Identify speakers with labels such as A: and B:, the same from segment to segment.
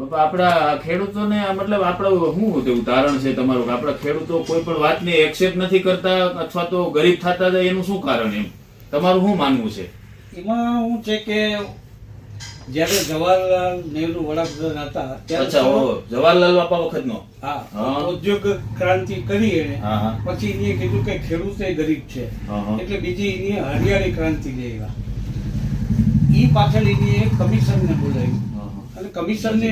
A: બાપા આપણા ખેડૂતોને મતલબ આપણો શું તેવું તારણ છે તમારું? આપણા ખેડૂતો કોઈ પણ વાતને એક્સેપ્ટ નથી કરતા અથવા તો ગરીબ થતા જાય એનું શું કારણ એમ? તમારું શું માનવું છે?
B: એમાં શું છે કે જ્યારે જવાહરલાલ નહેરુ વડાપ્રધાન હતા
A: અચ્છા ઓ જવાહરલાલ બાપા વખતનો?
B: હા. ઉદ્યોગ ક્રાંતિ કરી એને. પછી એને કીધું કે ખેડૂત એ ગરીબ છે. એટલે બીજી એની હરિયાળી ક્રાંતિ લેવા ઈ પાછળ એની એક કમિશનને બોલાવ્યું. અને કમિશનને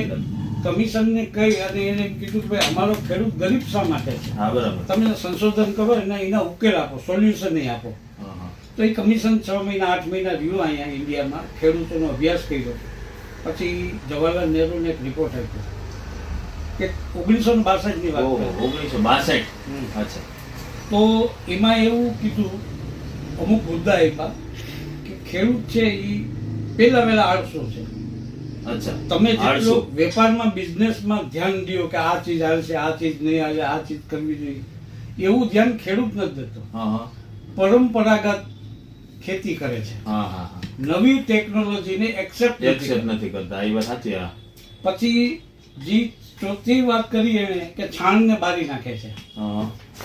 B: કમિશનને કહી અને એને કીધું કે ભાઈ અમારો ખેડૂત ગરીબ શા માટે છે?
A: હા બરાબર.
B: તમે સંશોધન કરો અને એના ઉકેલ આપો સોલ્યુશન નહીં આપો. તો એ કમિશન છ મહિના આઠ મહિના રહ્યું અહીંયા ઇન્ડિયામાં ખેડૂતોનો અભ્યાસ કર્યો. પછી જવાહરલાલ નહેરુને એક રિપોર્ટ આપ્યો. કે ઓગણીસો ને બાસઠની વાત
A: ઓગણીસો બાસઠ. અચ્છા.
B: તો એમાં એવું કીધું અમુક મુદ્દા એવા કે ખેડૂત છે એ પહેલા વહેલા આળસો છે.
A: અચ્છા.
B: તમે જેટલો વેપારમાં બિઝનેસમાં ધ્યાન દો કે આ ચીજ હાલશે આ ચીજ નહીં આવે આ ચીજ કરવી જોઈએ. એવું ધ્યાન ખેડૂત નથી દેતો. પરંપરાગત ખેતી કરે છે. નવી ટેકનોલોજીને એક્સેપ્ટ
A: એક્સેપ્ટ નથી કરતા. એ વાત સાચી
B: પછી જે ચોથી વાત કરી એને કે છાણને બારી નાખે છે.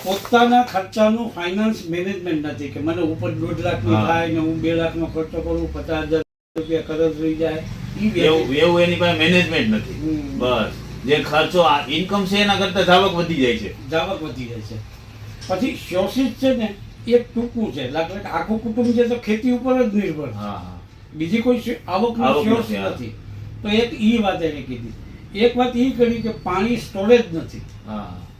B: પોતાના ખર્ચાનું ફાઇનાન્સ મેનેજમેન્ટ નથી કે મને ઉપર દોઢ લાખનો. થાય ને હું બે લાખનો ખર્ચો કરું પચાસ હજાર રૂપિયા કરજ રહી જાય.
A: એવું એવું એની પાસે મેનેજમેન્ટ નથી. બસ. જે ખર્ચો ઇન્કમ છે એના કરતા ધાવક વધી જાય છે.
B: ધાવક વધી જાય છે. પછી શોષિત છે ને એ ટૂંકું છે. એટલે આખું કુટુંબ છે તો ખેતી ઉપર જ નિર્ભર છે. બીજી કોઈ
A: આવક નથી,
B: તો એક ઈ વાત એને કીધી. એક વાત ઈ કરી કે પાણી સ્ટોરેજ નથી.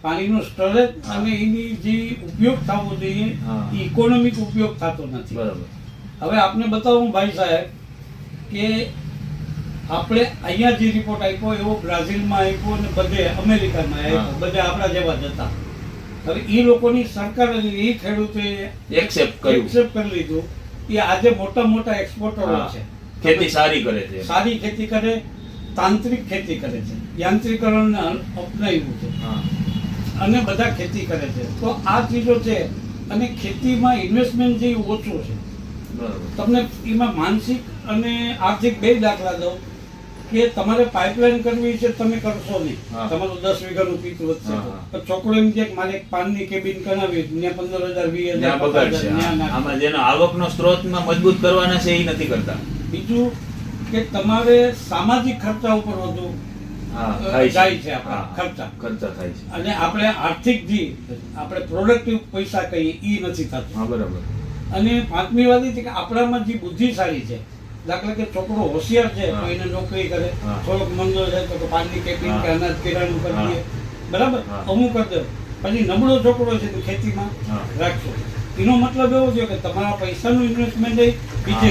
B: પાણીનો સ્ટોરેજ અને એની જે ઉપયોગ થવો જોઈએ. ઇકોનોમિક ઉપયોગ થતો નથી.
A: બરાબર.
B: હવે આપને બતાવું ભાઈ સાહેબ કે આપણે અહીંયા જે રિપોર્ટ આપ્યો એવો બ્રાઝિલમાં આપ્યો અને બધે અમેરિકામાં આપ્યો બધે આપણા જેવા જ હતા. હવે એ લોકોની સરકાર એ ખેડૂતે
A: એક્સેપ્ટ કર્યું.
B: એક્સેપ્ટ કરી લીધું. એ આજે મોટા મોટા એક્સપોર્ટરો છે.
A: ખેતી સારી કરે છે.
B: સારી ખેતી કરે તાંત્રિક ખેતી કરે છે. યાંત્રિકરણને અપનાવ્યું છે. અને બધા ખેતી કરે છે. તો આ ચીજો છે. અને ખેતીમાં ઇન્વેસ્ટમેન્ટ જે ઓછું છે.
A: બરાબર.
B: તમને એમાં માનસિક અને આર્થિક બે દાખલા દઉં. કે તમારે પાઇપલાઇન કરવી છે તમે કરશો નહીં. તમારું દસ વીઘાનું પીક વધશે. તો. છોકરો એમ કે મારે એક પાનની કેબિન કરાવી ત્યાં પંદર હજાર વીસ હજાર.
A: આમાં જેનો આવકનો સ્ત્રોતમાં મજબૂત કરવાના છે એ નથી કરતા.
B: બીજું કે તમારે સામાજિક ખર્ચા ઉપર વધુ જાય છે આપણા ખર્ચા.
A: ખર્ચા થાય છે.
B: અને આપણે આર્થિક જે આપણે પ્રોડક્ટિવ પૈસા કહીએ એ નથી થતું.
A: બરાબર.
B: અને પાંચમી વાત એ છે કે આપણામાં જે બુદ્ધિશાળી છે દાખલા કે છોકરો હોશિયાર છે તો એને નોકરી કરે. થોડોક મંદો છે તો પાનની
A: કેપિંગ
B: કે અનાજ કિરાણું કરી દે. બરાબર? અમુક દે પછી નબળો છોકરો છે તો ખેતીમાં રાખશો એનો મતલબ એવો છે કે તમારા પૈસાનું ઇન્વેસ્ટમેન્ટ એ બીજે.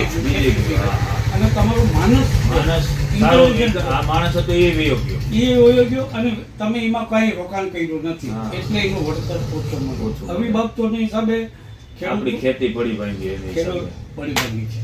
B: અને તમારું માનસ
A: માણસ માણસ હતો એ વયો ગયો.
B: એ વયો ગયો અને તમે એમાં કઈ રોકાણ કર્યું નથી. એટલે એનું વળતર ઓછું મળે
A: મળે.
B: અવિભાવતોના હિસાબે
A: આપણી ખેતી પડી ભાંગી
B: પડી ભાંગી છે.